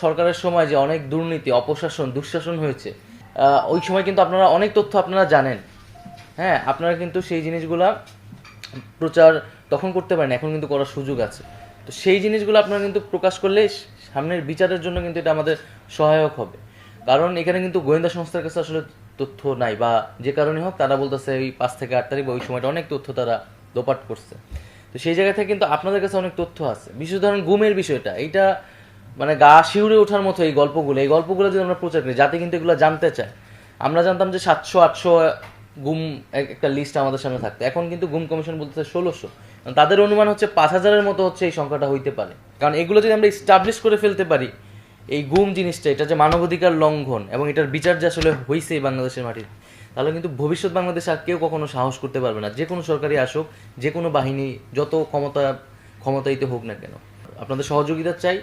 সরকারের সময় যে অনেক দুর্নীতি, অপশাসন, দুঃশাসন হয়েছে ওই সময় কিন্তু আপনারা অনেক তথ্য আপনারা জানেন। হ্যাঁ আপনারা কিন্তু সেই জিনিসগুলা প্রচার তখন করতে পারেন, এখন কিন্তু করার সুযোগ আছে। তো সেই জিনিসগুলো আপনারা কিন্তু প্রকাশ করলে সামনের বিচারের জন্য কিন্তু এটা আমাদের সহায়ক হবে। কারণ এখানে কিন্তু গোয়েন্দা সংস্থার কাছে আসলে তথ্য নাই বা যে কারণে হোক তারা বলতেছে ওই পাঁচ থেকে আট তারিখ বা ওই সময়টা অনেক তথ্য তারা দোপাট করছে। তো সেই জায়গা থেকে কিন্তু আপনাদের কাছে অনেক তথ্য আছে। বিশেষ ধরেন গুমের বিষয়টা, এইটা মানে গা শিউরে ওঠার মতো এই গল্পগুলো এই গল্পগুলো যদি আমরা প্রচার করি যাতে কিন্তু এগুলো জানতে চায়। আমরা জানতাম যে সাতশো, আটশো গুম এক- একটা লিস্ট আমাদের সামনে থাকতো। এখন কিন্তু গুম কমিশন বলতেছে ষোলোশো। তাদের অনুমান হচ্ছে পাঁচ হাজারের মতো হচ্ছে এই সংখ্যাটা হইতে পারে। কারণ এগুলো যদি আমরা স্টাবলিশ করে ফেলতে পারি, এই গুম জিনিসটা, এটা যে মানবাধিকার লঙ্ঘন এবং এটার বিচার যে আসলে হয়েছে বাংলাদেশের মাটির তাহলে কিন্তু ভবিষ্যৎ বাংলাদেশ আর কেউ কখনো সাহস করতে পারবে না। যে কোনো সরকারি আসুক, যে কোনো বাহিনী, যত ক্ষমতা ক্ষমতায়িত হোক না কেন। আপনাদের সহযোগিতা চাই।